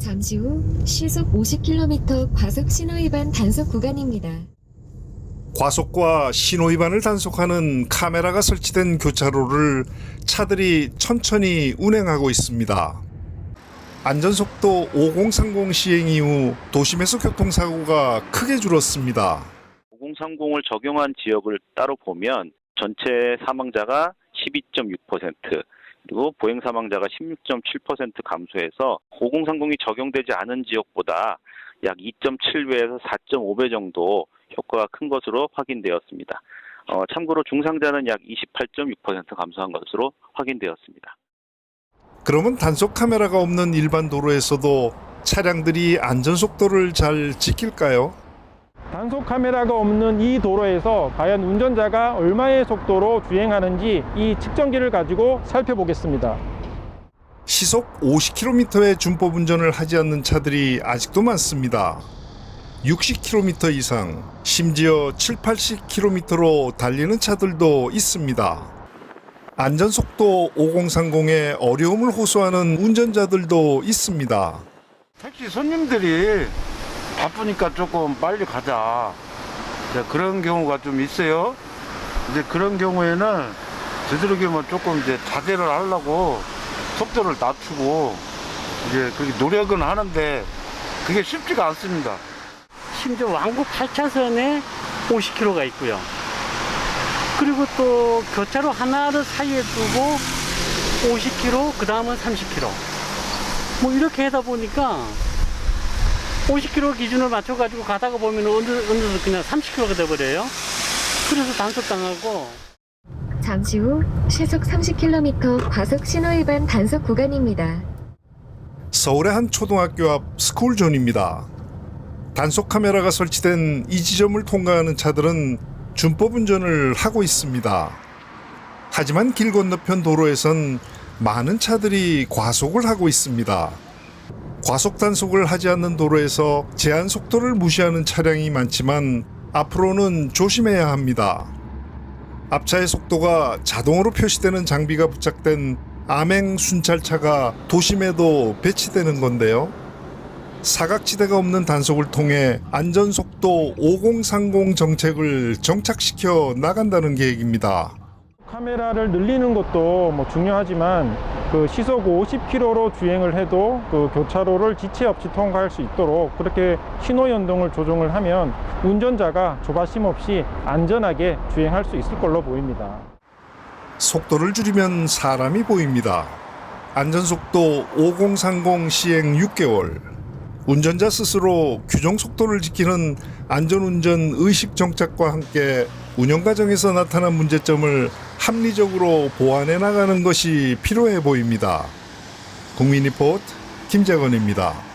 잠시 후 시속 50km 과속 신호 위반 단속 구간입니다. 과속과 신호위반을 단속하는 카메라가 설치된 교차로를 차들이 천천히 운행하고 있습니다. 안전속도 5030 시행 이후 도심에서 교통사고가 크게 줄었습니다. 5030을 적용한 지역을 따로 보면 전체 사망자가 12.6% 그리고 보행 사망자가 16.7% 감소해서 5030이 적용되지 않은 지역보다 약 2.7배에서 4.5배 정도 효과가 큰 것으로 확인되었습니다. 어, 참고로 중상자는 약 28.6% 감소한 것으로 확인되었습니다. 그러면 단속 카메라가 없는 일반 도로에서도 차량들이 안전 속도를 잘 지킬까요? 단속 카메라가 없는 이 도로에서 과연 운전자가 얼마의 속도로 주행하는지 이 측정기를 가지고 살펴보겠습니다. 시속 50km의 준법 운전을 하지 않는 차들이 아직도 많습니다. 60km 이상, 심지어 7, 80km로 달리는 차들도 있습니다. 안전속도 5030에 어려움을 호소하는 운전자들도 있습니다. 택시 손님들이 바쁘니까 조금 빨리 가자. 이제 그런 경우가 좀 있어요. 이제 그런 경우에는 되도록이면 조금 이제 자제를 하려고 속도를 낮추고 이제 그렇게 노력은 하는데 그게 쉽지가 않습니다. 심지어 왕복 8차선에 50km가 있고요. 그리고 또 교차로 하나를 사이에 두고 50km, 그 다음은 30km. 뭐 이렇게 하다 보니까 50km 기준을 맞춰가지고 가다가 보면 어느, 어느덧 그냥 30km가 돼버려요. 그래서 단속당하고 잠시 후 시속 30km 과속 신호 위반 단속 구간입니다. 서울의 한 초등학교 앞 스쿨존입니다. 단속 카메라가 설치된 이 지점을 통과하는 차들은 준법 운전을 하고 있습니다. 하지만 길 건너편 도로에선 많은 차들이 과속을 하고 있습니다. 과속 단속을 하지 않는 도로에서 제한 속도를 무시하는 차량이 많지만 앞으로는 조심해야 합니다. 앞차의 속도가 자동으로 표시되는 장비가 부착된 암행 순찰차가 도심에도 배치되는 건데요. 사각지대가 없는 단속을 통해 안전속도 5030 정책을 정착시켜 나간다는 계획입니다. 카메라를 늘리는 것도 뭐 중요하지만 그 시속 50km로 주행을 해도 그 교차로를 지체 없이 통과할 수 있도록 그렇게 신호 연동을 조정을 하면 운전자가 조바심 없이 안전하게 주행할 수 있을 걸로 보입니다. 속도를 줄이면 사람이 보입니다. 안전속도 5030 시행 6개월. 운전자 스스로 규정 속도를 지키는 안전운전 의식 정착과 함께 운영 과정에서 나타난 문제점을 합리적으로 보완해 나가는 것이 필요해 보입니다. 국민 리포트 김재건입니다.